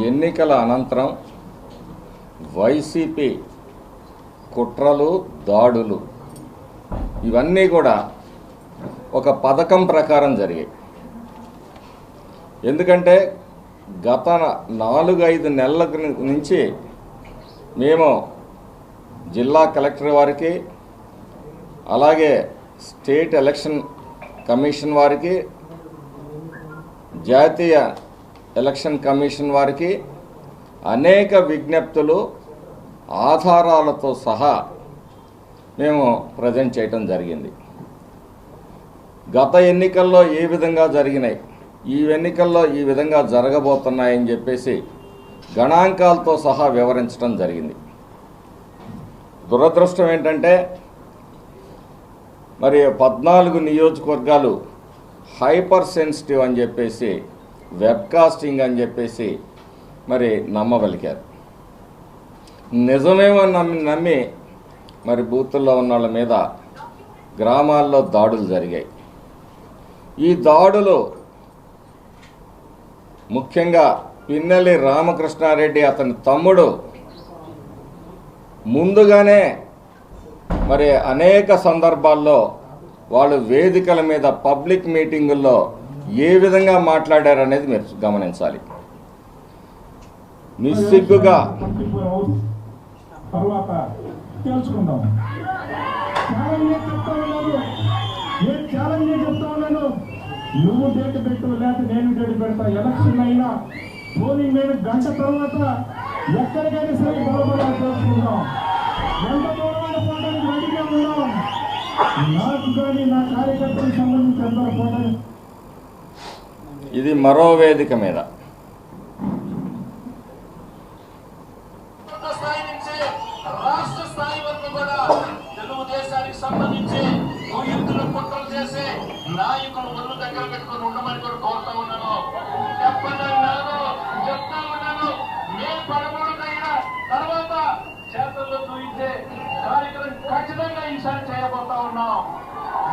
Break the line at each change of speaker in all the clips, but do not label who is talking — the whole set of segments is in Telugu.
ఎన్నికల అనంతరం వైసీపీ కుట్రలు దాడులు ఇవన్నీ కూడా ఒక పథకం ప్రకారం జరిగాయి. ఎందుకంటే గత నాలుగు ఐదు నెలల నుంచి మేము జిల్లా కలెక్టర్ వారికి అలాగే స్టేట్ ఎలక్షన్ కమిషన్ వారికి జాతీయ ఎలక్షన్ కమిషన్ వారికి అనేక విజ్ఞప్తులు ఆధారాలతో సహా మేము ప్రజెంట్ చేయటం జరిగింది. గత ఎన్నికల్లో ఏ విధంగా జరిగినాయి ఈ ఎన్నికల్లో ఈ విధంగా జరగబోతున్నాయని చెప్పేసి గణాంకాలతో సహా వివరించడం జరిగింది. దురదృష్టం ఏంటంటే మరి పద్నాలుగు నియోజకవర్గాలు హైపర్ సెన్సిటివ్ అని చెప్పేసి వెబ్కాస్టింగ్ అని చెప్పేసి మరి నమ్మవలికారు. నిజమేమో నమ్మి నమ్మి మరి బూతుల్లో ఉన్న వాళ్ళ మీద గ్రామాల్లో దాడులు జరిగాయి. ఈ దాడులు ముఖ్యంగా పిన్నెల్లి రామకృష్ణారెడ్డి అతని తమ్ముడు ముందుగానే మరి అనేక సందర్భాల్లో వాళ్ళు వేదికల మీద పబ్లిక్ మీటింగుల్లో ఏ విధంగా మాట్లాడారనేది మీరు గమనించాలి. నిస్సిగ్గుగా.
నువ్వు డేట్ పెట్టు లేకపోతే నేను డేట్ పెడతా. ఎలక్షన్ అయినా పోలింగ్ నేను గంట తర్వాత ఎక్కడికైనా సరే బలబలా తెలుసుకుందాం. ఎంత దూరమైన పోవడానికి రెడీగా ఉన్నాం నాకు కానీ నా కార్యకర్తలకు సంబంధించి అందరూ పోవడానికి
ఇది మరో వేదిక మీద.
స్థాయి రాష్ట్ర స్థాయి కూడా నాయకులు ఒళ్ళు దగ్గర పెట్టుకొని ఉండమని కూడా కోరుతా ఉన్నాను. చెప్పండి చెప్తా ఉన్నాను. మే పదమూడుకైనా తర్వాత చేతుల్లో చూపించే కార్యక్రమం ఖచ్చితంగా ఈసారి చేయబోతా ఉన్నాం.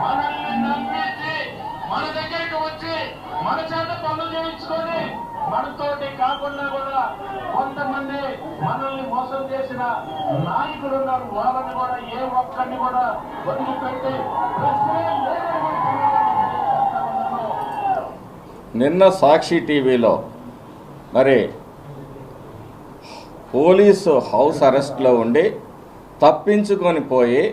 మనల్ని నమ్మేసి మన దగ్గరికి వచ్చి మన చేత పనులు చేయించుకొని మనతోటి కాకుండా కూడా కొంతమంది మనల్ని మోసం చేసిన నాయకులు ఉన్నారు. వాళ్ళని కూడా ఏ ఒక్కరిని కూడా వదిలిపెట్టి
నిన్న సాక్షి టీవీలో మరి పోలీసు హౌస్ అరెస్ట్లో ఉండి తప్పించుకొని పోయి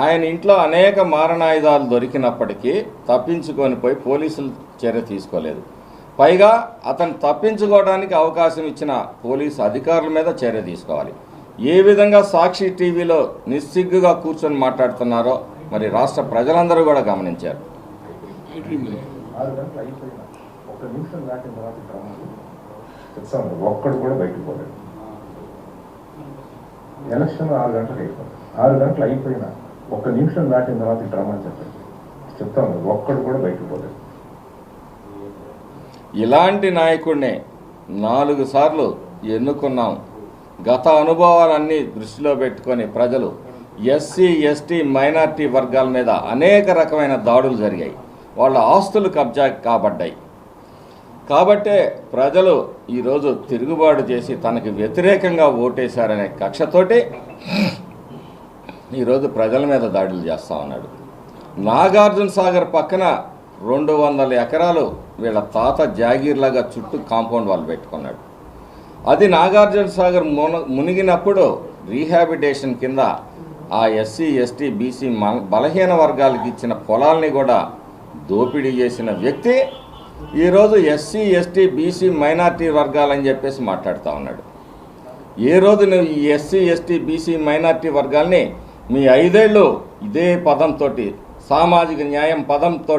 ఆయన ఇంట్లో అనేక మారణాయుధాలు దొరికినప్పటికీ తప్పించుకొని పోయి పోలీసులు చర్య తీసుకోలేదు. పైగా అతను తప్పించుకోవడానికి అవకాశం ఇచ్చిన పోలీసు అధికారుల మీద చర్య తీసుకోవాలి. ఏ విధంగా సాక్షి టీవీలో నిస్సిగ్గుగా కూర్చొని మాట్లాడుతున్నారో మరి రాష్ట్ర ప్రజలందరూ కూడా గమనించారు.
గంటలు ఒక్కడు కూడా బయటకు పోలేదు. ఎలక్షన్ ఆరు గంటలకు అయిపోయింది. ఆరు గంటలు అయిపోయినా. ఒక్క నిమిషం దాటిన తర్వాత ఇక్కడ రమ్మని చెప్పండి. చెప్తాను ఒక్కడు కూడా బయటకు పోలేదు.
ఇలాంటి నాయకుడిని నాలుగు సార్లు ఎన్నుకున్నాం. గత అనుభవాలన్నీ దృష్టిలో పెట్టుకొని ప్రజలు ఎస్సీ ఎస్టీ మైనార్టీ వర్గాల మీద అనేక రకమైన దాడులు జరిగాయి. వాళ్ళ ఆస్తులు కబ్జా కాబడ్డాయి. కాబట్టే ప్రజలు ఈరోజు తిరుగుబాటు చేసి తనకి వ్యతిరేకంగా ఓటేశారనే కక్షతోటి ఈరోజు ప్రజల మీద దాడులు చేస్తూ ఉన్నాడు. నాగార్జున సాగర్ పక్కన రెండు వందల ఎకరాలు వీళ్ళ తాత జాగీర్లాగా చుట్టూ కాంపౌండ్ వాళ్ళు పెట్టుకున్నాడు. అది నాగార్జున సాగర్ మున మునిగినప్పుడు రీహాబిటేషన్ కింద ఆ ఎస్సీ ఎస్టీ బీసీ బలహీన వర్గాలకు ఇచ్చిన పొలాల్ని కూడా దోపిడీ చేసిన వ్యక్తి ఈరోజు ఎస్సీ ఎస్టీ బీసీ మైనార్టీ వర్గాలని చెప్పేసి మాట్లాడుతూ ఉన్నాడు. ఏ రోజు నువ్వు ఈ ఎస్సీ ఎస్టీ బీసీ మైనార్టీ వర్గాల్ని మీ ఐదేళ్ళు ఇదే పదంతో సామాజిక న్యాయం పదంతో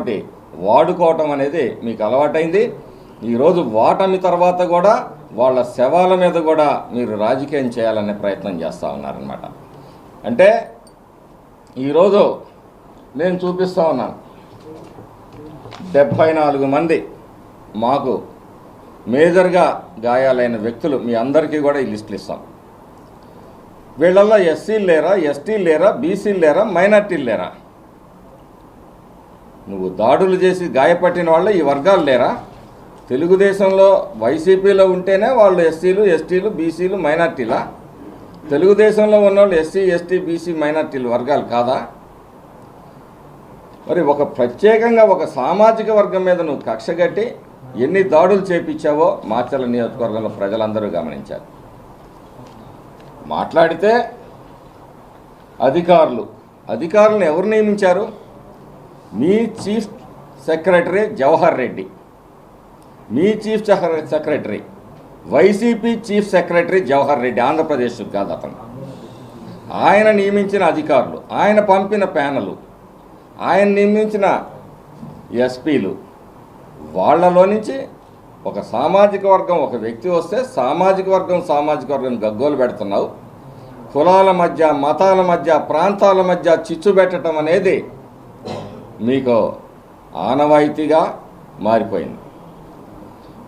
వాడుకోవటం అనేది మీకు అలవాటైంది. ఈరోజు వాటమి తర్వాత కూడా వాళ్ళ శవాల మీద కూడా మీరు రాజకీయం చేయాలనే ప్రయత్నం చేస్తూ ఉన్నారనమాట అంటే ఈరోజు నేను చూపిస్తూ ఉన్నాను. డెబ్భై నాలుగు మంది మాకు మేజర్గా గాయాలైన వ్యక్తులు మీ అందరికీ కూడా ఈ లిస్టులు ఇస్తాం. వీళ్ళల్లో ఎస్సీలు లేరా ఎస్టీలు లేరా బీసీలు లేరా మైనార్టీలు లేరా? నువ్వు దాడులు చేసి గాయపట్టిన వాళ్ళు ఈ వర్గాలు లేరా? తెలుగుదేశంలో వైసీపీలో ఉంటేనే వాళ్ళు ఎస్సీలు ఎస్టీలు బీసీలు మైనార్టీలా? తెలుగుదేశంలో ఉన్నవాళ్ళు ఎస్సీ ఎస్టీ బీసీ మైనార్టీలు వర్గాలు కాదా? మరి ఒక ప్రత్యేకంగా ఒక సామాజిక వర్గం మీద నువ్వు కక్ష కట్టి ఎన్ని దాడులు చేపించావో మార్చల నియోజకవర్గంలో ప్రజలందరూ గమనించారు మాట్లాడితే అధికారులు. అధికారులను ఎవరు నియమించారు? మీ చీఫ్ సెక్రటరీ జవహర్ రెడ్డి. మీ chief secretary YCP chief secretary Jawahar Reddy Andhra Pradesh కాదు అతను. ఆయన నియమించిన అధికారులు ఆయన పంపిన ప్యానలు ఆయన నియమించిన ఎస్పీలు వాళ్ళలో నుంచి ఒక సామాజిక వర్గం ఒక వ్యక్తి వస్తే సామాజిక వర్గం సామాజిక వర్గం గగ్గోలు పెడుతున్నావు. కులాల మధ్య మతాల మధ్య ప్రాంతాల మధ్య చిచ్చు పెట్టడం అనేది మీకు ఆనవాయితీగా మారిపోయింది.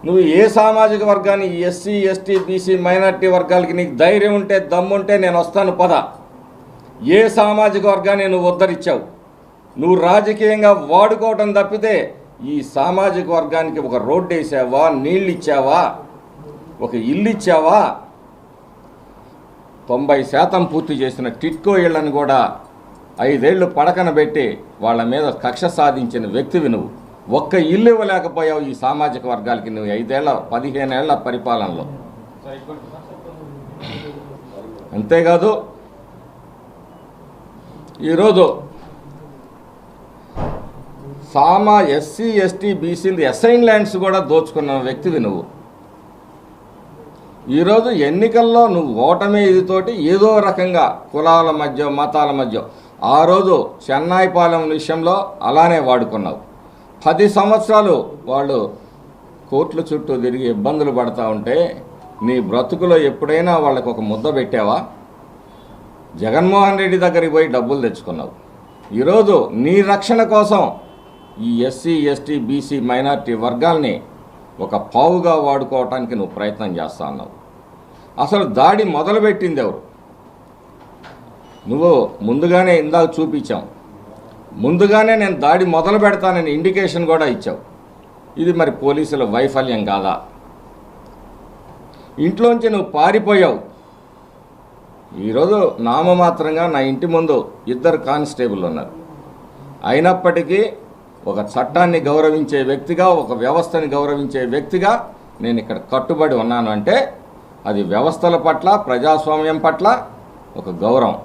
నువ్వు ఏ సామాజిక వర్గాన్ని ఎస్సీ ఎస్టీ బీసీ మైనార్టీ వర్గాలకి నీకు ధైర్యం ఉంటే దమ్ముంటే నేను వస్తాను పద. ఏ సామాజిక వర్గాన్ని నువ్వు ఉద్ధరించావు? నువ్వు రాజకీయంగా వాడుకోవటం తప్పితే ఈ సామాజిక వర్గానికి ఒక రోడ్డు వేసావా నీళ్ళు ఇచ్చావా ఒక ఇల్లు ఇచ్చావా? తొంభై శాతం పూర్తి చేసిన టిట్కో ఇళ్ళను కూడా ఐదేళ్ళు పడకన పెట్టి వాళ్ళ మీద కక్ష సాధించిన వ్యక్తివి నువ్వు. ఒక్క ఇల్లు ఇవ్వలేకపోయావు ఈ సామాజిక వర్గాలకి నువ్వు ఐదేళ్ళ పదిహేనేళ్ళ పరిపాలనలో. అంతేకాదు ఈరోజు సామా ఎస్సీ ఎస్టీ బీసీలు ఎస్ఐన్ ల్యాండ్స్ కూడా దోచుకున్న వ్యక్తివి నువ్వు. ఈరోజు ఎన్నికల్లో నువ్వు ఓటమి ఇదితోటి ఏదో రకంగా కులాల మధ్య మతాల మధ్య ఆ రోజు చెన్నాయిపాలెం విషయంలో అలానే వాడుకున్నావు. పది సంవత్సరాలు వాళ్ళు కోర్టుల చుట్టూ తిరిగి ఇబ్బందులు పడతా ఉంటే నీ బ్రతుకులో ఎప్పుడైనా వాళ్ళకు ఒక ముద్ద పెట్టావా? జగన్మోహన్ రెడ్డి దగ్గరికి పోయి డబ్బులు తెచ్చుకున్నావు. ఈరోజు నీ రక్షణ కోసం ఈ ఎస్సీ ఎస్టీ బీసీ మైనార్టీ వర్గాల్ని ఒక పావుగా వాడుకోవటానికి నువ్వు ప్రయత్నం చేస్తా అన్నావు. అసలు దాడి మొదలుపెట్టింది ఎవరు? నువ్వు ముందుగానే ఇందాక చూపించాం ముందుగానే నేను దాడి మొదలు పెడతానని ఇండికేషన్ కూడా ఇచ్చావు. ఇది మరి పోలీసుల వైఫల్యం కాదా? ఇంట్లోంచి నువ్వు పారిపోయావు. ఈరోజు నామమాత్రంగా నా ఇంటి ముందు ఇద్దరు కానిస్టేబుల్ ఉన్నారు. అయినప్పటికీ ఒక చట్టాన్ని గౌరవించే వ్యక్తిగా ఒక వ్యవస్థని గౌరవించే వ్యక్తిగా నేను ఇక్కడ కట్టుబడి ఉన్నాను అంటే అది వ్యవస్థల పట్ల ప్రజాస్వామ్యం పట్ల ఒక గౌరవం.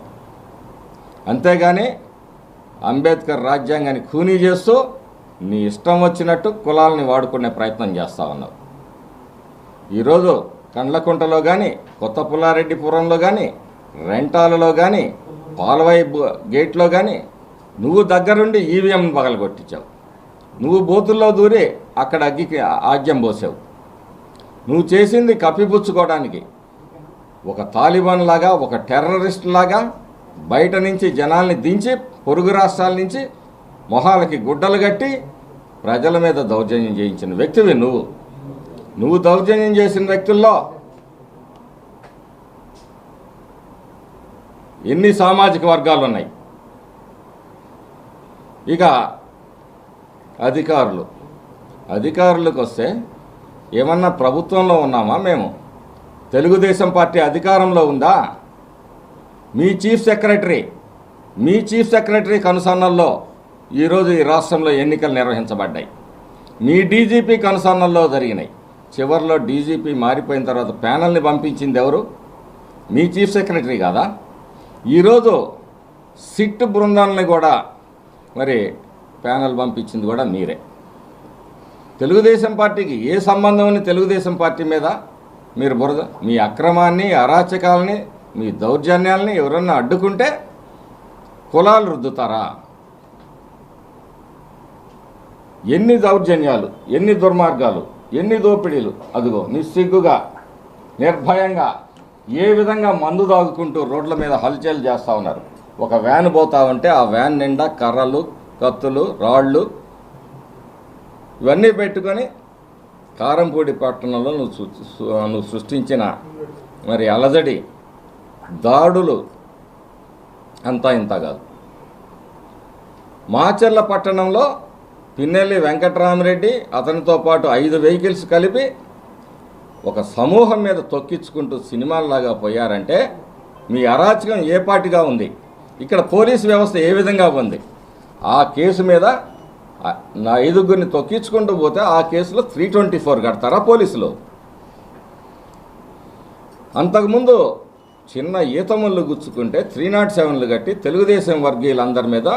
అంతేగాని అంబేద్కర్ రాజ్యాంగాన్ని ఖూనీ చేస్తూ నీ ఇష్టం వచ్చినట్టు కులాలని వాడుకునే ప్రయత్నం చేస్తూ ఉన్నావు. ఈరోజు కండ్లకుంటలో కానీ కొత్త పుల్లారెడ్డిపురంలో కానీ రెంటాలలో కానీ పాలవాయి గేట్లో కానీ నువ్వు దగ్గరుండి ఈవీఎం పగలగొట్టించావు. నువ్వు బూతుల్లో దూరి అక్కడ అగ్గికి ఆజ్యం పోసావు నువ్వు చేసింది కప్పిపుచ్చుకోవడానికి. ఒక తాలిబాన్ లాగా ఒక టెర్రరిస్ట్ లాగా బయట నుంచి జనాల్ని దించి పొరుగు రాష్ట్రాల నుంచి మొహాలకి గుడ్డలు కట్టి ప్రజల మీద దౌర్జన్యం చేయించిన వ్యక్తివి నువ్వు. నువ్వు దౌర్జన్యం చేసిన వ్యక్తుల్లో ఎన్ని సామాజిక వర్గాలు ఉన్నాయి ఇక అధికారులు. అధికారులకు వస్తే ఏమన్నా ప్రభుత్వంలో ఉన్నామా మేము? తెలుగుదేశం పార్టీ అధికారంలో ఉందా? మీ చీఫ్ సెక్రటరీ మీ చీఫ్ సెక్రటరీ కనుసన్నల్లో ఈరోజు ఈ రాష్ట్రంలో ఎన్నికలు నిర్వహించబడ్డాయి. మీ డీజీపీ కనుసన్నల్లో జరిగినాయి. చివరిలో డీజీపీ మారిపోయిన తర్వాత ప్యానల్ని పంపించింది ఎవరు? మీ చీఫ్ సెక్రటరీ కాదా? ఈరోజు సిట్ బృందాలని కూడా మరి ప్యానల్ పంపించింది కూడా మీరే. తెలుగుదేశం పార్టీకి ఏ సంబంధం ఉంది తెలుగుదేశం పార్టీ మీద మీరు బురద మీ అక్రమాన్ని అరాచకాలని మీ దౌర్జన్యాలని ఎవరన్నా అడ్డుకుంటే కులాలు రుద్దుతారా? ఎన్ని దౌర్జన్యాలు ఎన్ని దుర్మార్గాలు ఎన్ని దోపిడీలు అదిగో నిస్సిగ్గుగా నిర్భయంగా ఏ విధంగా మందు దాగుకుంటూ రోడ్ల మీద హల్చల్ చేస్తూ ఉన్నారు? ఒక వ్యాన్ పోతా ఉంటే ఆ వ్యాన్ నిండా కర్రలు కత్తులు రాళ్ళు ఇవన్నీ పెట్టుకొని కారంపూడి పట్టణంలో నువ్వు నువ్వు సృష్టించిన మరి అలజడి దాడులు అంతా ఇంత కాదు. మాచర్ల పట్టణంలో పిన్నెల్లి వెంకటరామరెడ్డి అతనితో పాటు ఐదు వెహికల్స్ కలిపి ఒక సమూహం మీద తొక్కించుకుంటూ సినిమాల్లాగా పోయారంటే మీ అరాచకం ఏ పాటిగా ఉంది? ఇక్కడ పోలీస్ వ్యవస్థ ఏ విధంగా ఉంది? ఆ కేసు మీద నా ఐదుగురిని తొక్కించుకుంటూ పోతే ఆ కేసులో త్రీ ట్వంటీ ఫోర్ కడతారా పోలీసులు? అంతకుముందు చిన్న ఈతముళ్ళు గుచ్చుకుంటే త్రీ నాట్ సెవెన్లు కట్టి తెలుగుదేశం వర్గీయులందరి మీద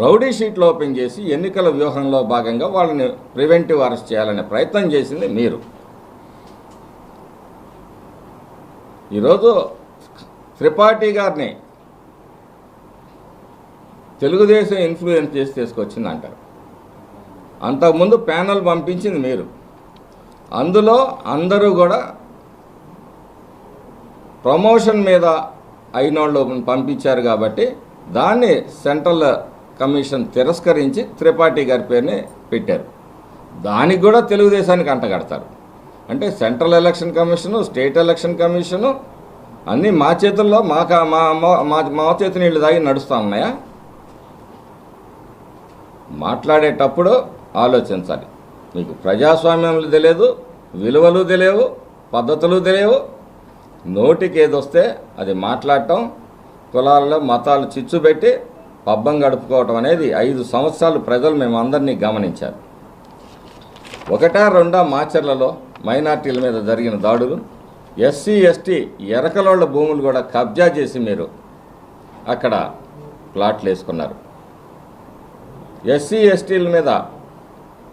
రౌడీ షీట్లు ఓపెన్ చేసి ఎన్నికల వ్యూహంలో భాగంగా వాళ్ళని ప్రివెంటివ్ అరెస్ట్ చేయాలనే ప్రయత్నం చేసింది మీరు. ఈరోజు త్రిపాఠి గారిని తెలుగుదేశం ఇన్ఫ్లుయెన్స్ చేసి తీసుకొచ్చింది అంటారు. అంతకుముందు ప్యానల్ పంపించింది మీరు. అందులో అందరూ కూడా ప్రమోషన్ మీద అయినోళ్ళు పంపించారు కాబట్టి దాన్ని సెంట్రల్ కమిషన్ తిరస్కరించి త్రిపాఠి గారి పేరుని పెట్టారు. దానికి కూడా తెలుగుదేశానికి అంటగడతారు అంటే central election commission state election commission అన్నీ మా చేతుల్లో మా మా మా- మా మా చేతి నీళ్ళు తాగి నడుస్తూ ఉన్నాయా? మాట్లాడేటప్పుడు ఆలోచించాలి. మీకు ప్రజాస్వామ్యం తెలియదు విలువలు తెలియవు పద్ధతులు తెలియవు. నోటికి ఏదొస్తే అది మాట్లాడటం కులాల్లో మతాలు చిచ్చు పెట్టి పబ్బం గడుపుకోవటం అనేది ఐదు సంవత్సరాలు ప్రజలు మేము అందరినీ గమనించారు. ఒకటా రెండా మాచర్లలో మైనార్టీల మీద జరిగిన దాడులు ఎస్సీ ఎస్టీ ఎరకలోళ్ళ భూములు కూడా కబ్జా చేసి మీరు అక్కడ ప్లాట్లు వేసుకున్నారు. ఎస్సీ ఎస్టీల మీద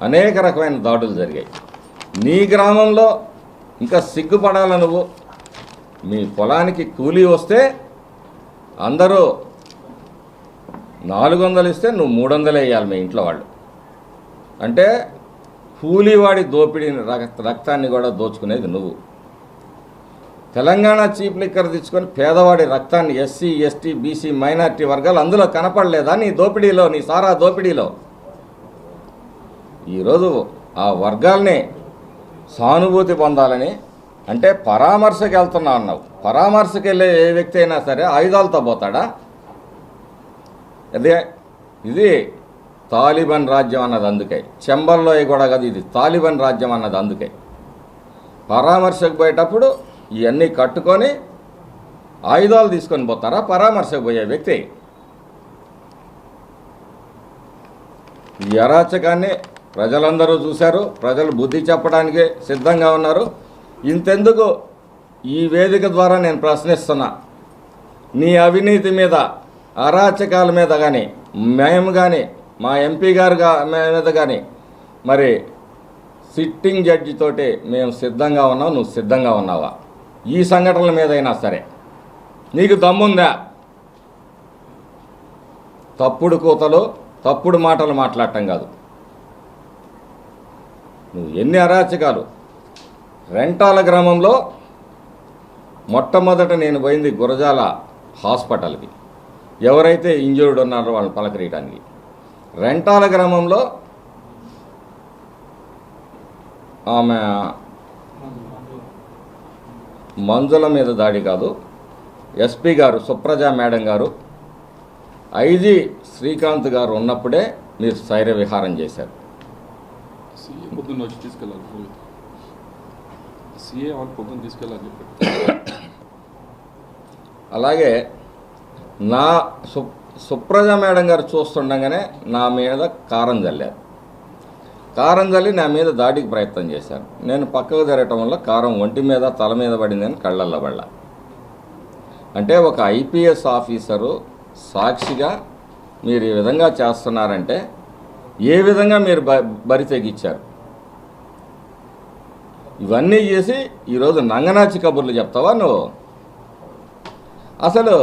అనేక రకమైన దాడులు జరిగాయి. నీ గ్రామంలో ఇంకా సిగ్గుపడాల నువ్వు? మీ పొలానికి కూలీ వస్తే అందరూ నాలుగు వందలు ఇస్తే నువ్వు మూడు వందలు వేయాలి మీ ఇంట్లో వాళ్ళు. అంటే కూలీవాడి దోపిడీని రక్- రక్తాన్ని కూడా దోచుకునేది నువ్వు. తెలంగాణ చీప్ లిక్కర్ తెచ్చుకొని పేదవాడి రక్తాన్ని ఎస్సీ ఎస్టీ బీసీ మైనార్టీ వర్గాలు అందులో కనపడలేదా? నీ దోపిడీలో నీ సారా దోపిడీలో. ఈరోజు ఆ వర్గాల్ని సానుభూతి పొందాలని అంటే పరామర్శకి వెళ్తున్నా అన్నావు. పరామర్శకి వెళ్ళే ఏ వ్యక్తి అయినా సరే ఆయుధాలతో పోతాడా? అదే ఇది తాలిబాన్ రాజ్యం అన్నది అందుకే. చెంబల్లో కూడా కదా ఇది తాలిబాన్ రాజ్యం అన్నది అందుకే. పరామర్శకు పోయేటప్పుడు ఇవన్నీ కట్టుకొని ఆయుధాలు తీసుకొని పోతారా? పరామర్శకు పోయే వ్యక్తి. ఈ అరాచకాన్ని ప్రజలందరూ చూశారు. ప్రజలు బుద్ధి చెప్పడానికి సిద్ధంగా ఉన్నారు. ఇంతెందుకు ఈ వేదిక ద్వారా నేను ప్రశ్నిస్తున్నా. నీ అవినీతి మీద అరాచకాల మీద కానీ మేము కానీ మా ఎంపీ గారు మీద కానీ మరి సిట్టింగ్ జడ్జితోటి మేము సిద్ధంగా ఉన్నాం. నువ్వు సిద్ధంగా ఉన్నావా? ఈ సంఘటనల మీద అయినా సరే. నీకు దమ్ముందా? తప్పుడు కూతలు తప్పుడు మాటలు మాట్లాడటం కాదు. నువ్వు ఎన్ని అరాచకాలు. రెంటాల గ్రామంలో మొట్టమొదట నేను పోయింది గురజాల హాస్పిటల్కి. ఎవరైతే ఇంజూర్డ్ ఉన్నారో వాళ్ళని పలకరీయడానికి రెంటాల గ్రామంలో ఆమె మంజుల మీద దాడి కాదు. ఎస్పీ గారు సుప్రజ మేడం గారు ఐజీ శ్రీకాంత్ గారు ఉన్నప్పుడే మీరు శైర్య విహారం చేశారు. అలాగే నా సు సుప్రజ మేడం గారు చూస్తుండగానే నా మీద కారం చల్లారు కారం చల్లి నా మీద దాడికి ప్రయత్నం చేశారు నేను పక్కకు జరగటం వల్ల కారం ఒంటి మీద తల మీద పడిందని కళ్ళల్లో పడ్డ. అంటే ఒక ఐపీఎస్ ఆఫీసరు సాక్షిగా మీరు ఈ విధంగా చేస్తున్నారంటే ఏ విధంగా మీరు బ బరి తెగించారు ఇవన్నీ చేసి ఈరోజు నంగనాచి కబుర్లు చెప్తావా నువ్వు? అసలు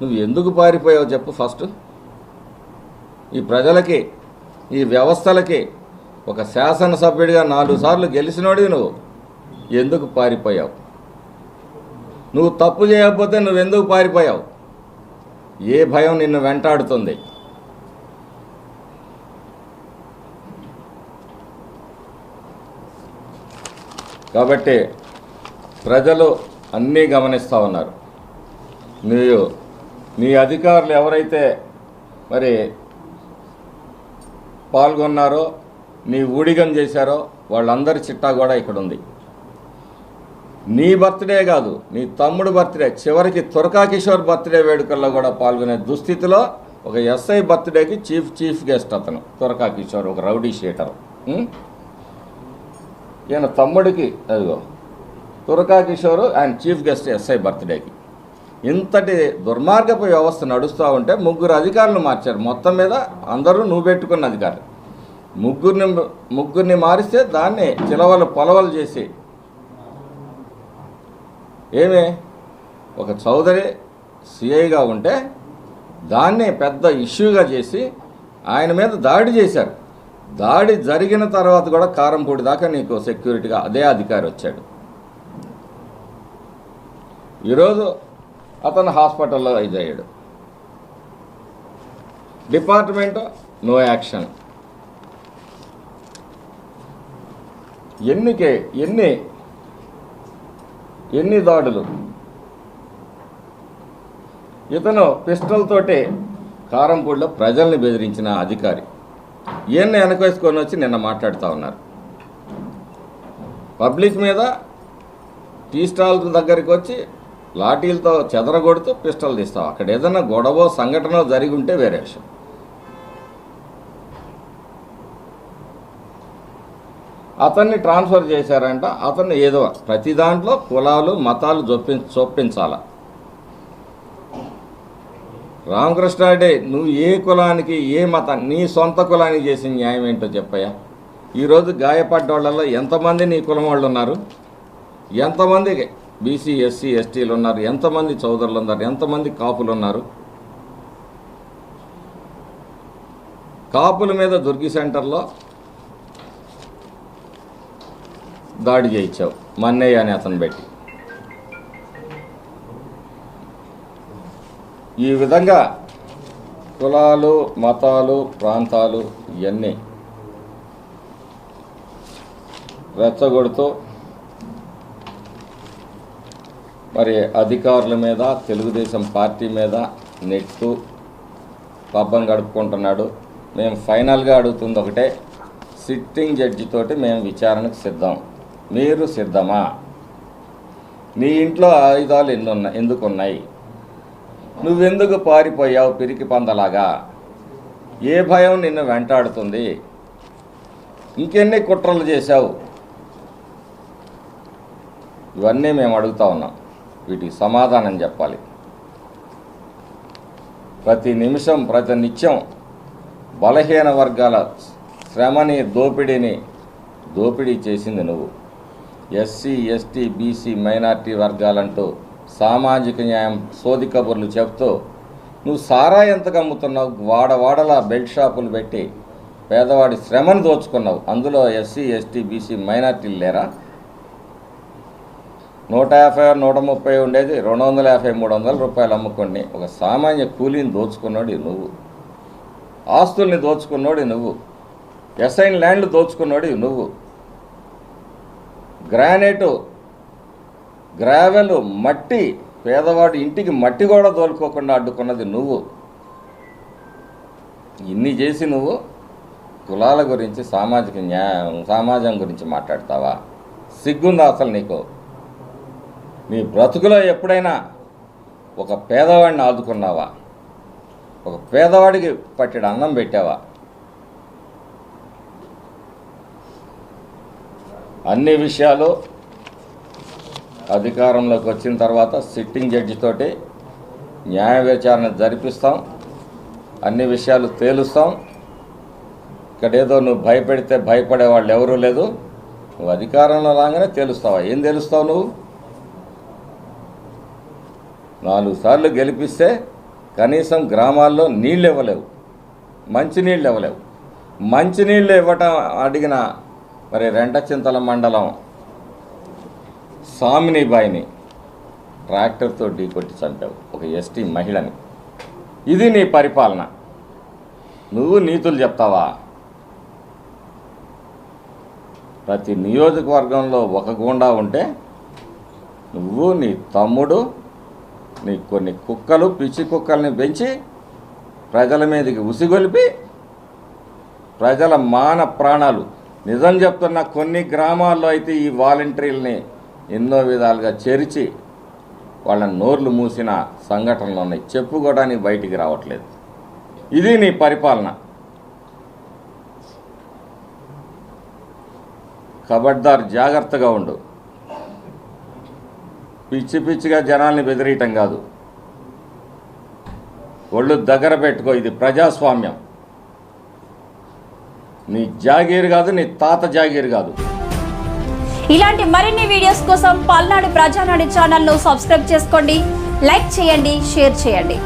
నువ్వు ఎందుకు పారిపోయావు చెప్పు ఫస్ట్. ఈ ప్రజలకి ఈ వ్యవస్థలకి ఒక శాసనసభ్యుడిగా నాలుగు సార్లు గెలిచినోడివి నువ్వు. ఎందుకు పారిపోయావు? నువ్వు తప్పు చేయకపోతే నువ్వు ఎందుకు పారిపోయావు? ఏ భయం నిన్ను వెంటాడుతుంది? కాబట్టి ప్రజలు అన్నీ గమనిస్తూ ఉన్నారు. మీరు మీ అధికారులు ఎవరైతే మరి పాల్గొన్నారో నీ ఊడిగం చేశారో వాళ్ళందరి చిట్టా కూడా ఇక్కడ ఉంది నీ బర్త్డే కాదు నీ తమ్ముడు బర్త్డే చివరికి తురకా కిషోర్ బర్త్డే వేడుకల్లో కూడా పాల్గొనే దుస్థితిలో ఒక ఎస్ఐ బర్త్డేకి చీఫ్ చీఫ్ గెస్ట్ అతను తురకా కిషోర్ ఒక రౌడీ షీటర్. ఈయన తమ్ముడికి అదిగో తురకా కిషోర్ ఆయన చీఫ్ గెస్ట్ ఎస్ఐ బర్త్డేకి. ఇంతటి దుర్మార్గపు వ్యవస్థ నడుస్తూ ఉంటే ముగ్గురు అధికారులు మార్చారు. మొత్తం మీద అందరూ నువ్వు పెట్టుకున్న అధికారులు. ముగ్గురిని ముగ్గురిని మారిస్తే దాన్ని చిలవలు పొలవలు చేసి. ఏమే? ఒక చౌదరి సిఐగా ఉంటే దాన్ని పెద్ద ఇష్యూగా చేసి ఆయన మీద దాడి చేశారు. దాడి జరిగిన తర్వాత కూడా కారంపూడి దాకా నీకు సెక్యూరిటీగా అదే అధికారి వచ్చాడు. ఈరోజు అతను హాస్పిటల్లో ఇదయ్యాడు. Department no action. ఎన్నికే ఎన్ని ఎన్ని దాడులు. ఇతను పిస్టల్తోటి కారంపూడిలో ప్రజల్ని బెదిరించిన అధికారి. ఈయన్ని వెనకేసుకొని వచ్చి నిన్న మాట్లాడుతూ ఉన్నారు. పబ్లిక్ మీద టీ స్టాల్ దగ్గరికి వచ్చి లాఠీలతో చెదరగొడుతూ పిస్టల్ తీస్తావు. అక్కడ ఏదైనా గొడవ సంఘటన జరిగి ఉంటే వేరే విషయం. అతన్ని ట్రాన్స్ఫర్ చేశారంట. అతన్ని ఏదో ప్రతి దాంట్లో కులాలు మతాలు చొప్పి చొప్పించాల. రామకృష్ణాడే నువ్వు ఏ కులానికి ఏ మతాన్ని నీ సొంత కులానికి చేసిన న్యాయం ఏంటో చెప్పయ్యా. ఈరోజు గాయపడ్డ వాళ్ళల్లో ఎంతమంది నీ కులం వాళ్ళు ఉన్నారు ఎంతమంది బీసీ ఎస్సీ ఎస్టీలు ఉన్నారు. ఎంతమంది చౌదరులు ఉన్నారు? ఎంతమంది కాపులు ఉన్నారు? కాపుల మీద దుర్గి సెంటర్లో దాడి చేయించావు. మన్నయ్య అని అతను పెట్టి. ఈ విధంగా కులాలు మతాలు ప్రాంతాలు ఇవన్నీ రెచ్చగొడుతూ మరి అధికారుల మీద తెలుగుదేశం పార్టీ మీద నెట్టు పబ్బం గడుపుకుంటున్నాడు. మేము ఫైనల్గా అడుగుతుంది ఒకటే సిట్టింగ్ జడ్జితోటి మేము విచారణకు సిద్ధం. మీరు సిద్ధమా? నీ ఇంట్లో ఆయుధాలు ఎన్నున్నా ఎందుకు ఉన్నాయి నువ్వెందుకు పారిపోయావు పిరికి పందలాగా? ఏ భయం నిన్ను వెంటాడుతుంది? ఇంకెన్ని కుట్రలు చేశావు? ఇవన్నీ మేము అడుగుతా ఉన్నాం. వీటికి సమాధానం చెప్పాలి. ప్రతి నిమిషం ప్రతి నిత్యం బలహీన వర్గాల శ్రమని దోపిడీని దోపిడీ చేసింది నువ్వు. ఎస్సీ ఎస్టీ బీసీ మైనార్టీ వర్గాలంటూ సామాజిక న్యాయం సోది కబుర్లు చెప్తూ నువ్వు సారా ఎంతగా అమ్ముతున్నావు? వాడవాడలా బెల్ట్ షాపులు పెట్టి పేదవాడి శ్రమను దోచుకున్నావు. అందులో ఎస్సీ ఎస్టీ బీసీ మైనార్టీలు లేరా? నూట యాభై నూట ముప్పై ఉండేది. రెండు వందల యాభై మూడు వందల రూపాయలు అమ్ముకొని ఒక సామాన్య కూలీని దోచుకున్నాడు నువ్వు. ఆస్తుల్ని దోచుకున్నోడి నువ్వు. ఎస్ఐన్ ల్యాండ్లు దోచుకున్నోడి నువ్వు. గ్రానైటు గ్రావెలు మట్టి పేదవాడు ఇంటికి మట్టి కూడా తోలుకోకుండా అడ్డుకున్నది నువ్వు. ఇన్ని చేసి నువ్వు కులాల గురించి సామాజిక న్యాయం సమాజం గురించి మాట్లాడతావా? సిగ్గుందా అసలు నీకు? నీ బ్రతుకులో ఎప్పుడైనా ఒక పేదవాడిని ఆదుకున్నావా? ఒక పేదవాడికి పట్టెడు అన్నం పెట్టావా? అన్ని విషయాలు అధికారంలోకి వచ్చిన తర్వాత సిట్టింగ్ జడ్జితోటి న్యాయ విచారణ జరిపిస్తాం. అన్ని విషయాలు తేలుస్తాం. ఇక్కడ ఏదో నువ్వు భయపెడితే భయపడే వాళ్ళు ఎవరూ లేదు. నువ్వు అధికారంలో రాగానే తేలుస్తావా? ఏం తెలుస్తావు నువ్వు? నాలుగు సార్లు గెలిపిస్తే కనీసం గ్రామాల్లో నీళ్ళు ఇవ్వలేవు. మంచినీళ్ళు ఇవ్వలేవు. మంచినీళ్ళు ఇవ్వటం అడిగిన మరి రెండచింతల మండలం సామినీబాయిని ట్రాక్టర్తో ఢీకొట్టి చంపావు ఒక ఎస్టీ మహిళని. ఇది నీ పరిపాలన. నువ్వు నీతులు చెప్తావా? ప్రతి నియోజకవర్గంలో ఒక గుండా ఉంటే నువ్వు నీ తమ్ముడు నీ కొన్ని కుక్కలు పిచ్చి కుక్కల్ని పెంచి ప్రజల మీదకి ఉసిగొలిపి ప్రజల మాన ప్రాణాలు. నిజం చెప్తున్న కొన్ని గ్రామాల్లో అయితే ఈ వాలంటీర్లని ఎన్నో విధాలుగా చేర్చి వాళ్ళ నోర్లు మూసిన సంఘటనలు ఉన్నాయి. చెప్పుకోవడానికి బయటికి రావట్లేదు. ఇది నీ పరిపాలన. కబడ్దార్ జాగ్రత్తగా ఉండు. పిచ్చి పిచ్చిగా జనాల్ని బెదిరియటం కాదు. ఒళ్ళు దగ్గర పెట్టుకో ఇది ప్రజాస్వామ్యం. నీ జాగీర్ కాదు నీ తాత జాగీర్ కాదు.
ఇలాంటి మరిన్ని వీడియోస్ కోసం పల్నాడు ప్రజానాడు ఛానల్ను సబ్స్క్రైబ్ చేసుకోండి లైక్ చేయండి షేర్ చేయండి.